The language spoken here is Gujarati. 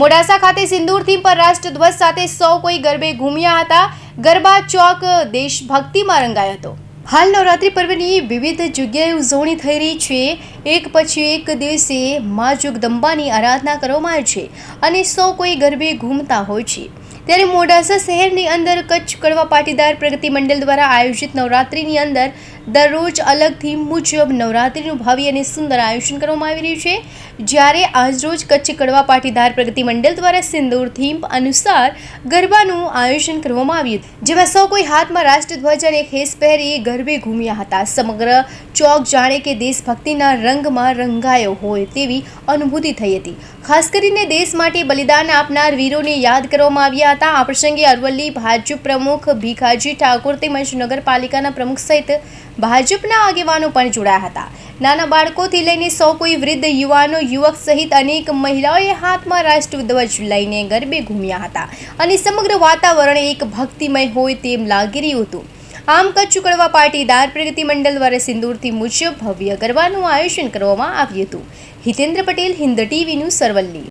મોડાસા ખાતે સિંદૂર થીમ પર રાષ્ટ્રધ્વજ સાથે સૌ કોઈ ગરબે ઘૂમ્યા હતા. ગરબા ચોક દેશભક્તિમાં રંગાયો હતો. હાલ નવરાત્રિ પર્વની વિવિધ જગ્યાએ ઉજવણી થઈ રહી છે. એક પછી એક દિવસે મા જગદંબાની આરાધના કરવામાં આવે છે અને સૌ કોઈ ગરબે ઘૂમતા હોય છે. ત્યારે મોડાસા શહેરની અંદર કચ્છ કડવા પાટીદાર પ્રગતિ મંડળ દ્વારા આયોજિત નવરાત્રિની અંદર દરરોજ અલગ થીમ મુજબ નવરાત્રિનું ભવ્ય અને સુંદર આયોજન કરવામાં આવી રહ્યું છે. જ્યારે આજરોજ કચ્છ કડવા પાટીદાર પ્રગતિ મંડળ દ્વારા સિંદૂર થીમ અનુસાર ગરબાનું આયોજન કરવામાં આવ્યું. જેમાં સૌ કોઈ હાથમાં રાષ્ટ્રધ્વજ અને ખેસ પહેરી ગરબે ઘૂમ્યા હતા. સમગ્ર ચોક જાણે કે દેશભક્તિના રંગમાં રંગાયો હોય તેવી અનુભૂતિ થઈ હતી. ખાસ કરીને દેશ માટે બલિદાન આપનાર વીરોને યાદ કરવામાં આવ્યા હતા આ પ્રસંગે અરવલ્લી ભાજપ પ્રમુખ ભીખાજી ઠાકોર તેમજ નગરપાલિકાના પ્રમુખ સહિત ભાજપના આગેવાનો પણ જોડાયા હતા. નાના બાળકોથી લઈને સૌ કોઈ વૃદ્ધ, યુવાનો, યુવક સહિત અનેક મહિલાઓએ હાથમાં રાષ્ટ્રધ્વજ લઈને ગરબે ઘૂમ્યા હતા અને સમગ્ર વાતાવરણ એક ભક્તિમય હોય તેમ લાગી રહ્યું હતું. આમ કચ્છ ઉકળવા પાટીદાર પ્રગતિ મંડળ દ્વારા સિંદૂરથી મુજબ ભવ્ય ગરબાનું આયોજન કરવામાં આવ્યું હતું. હિતેન્દ્ર પટેલ, હિન્દ ટીવીનું સરવલ્લી.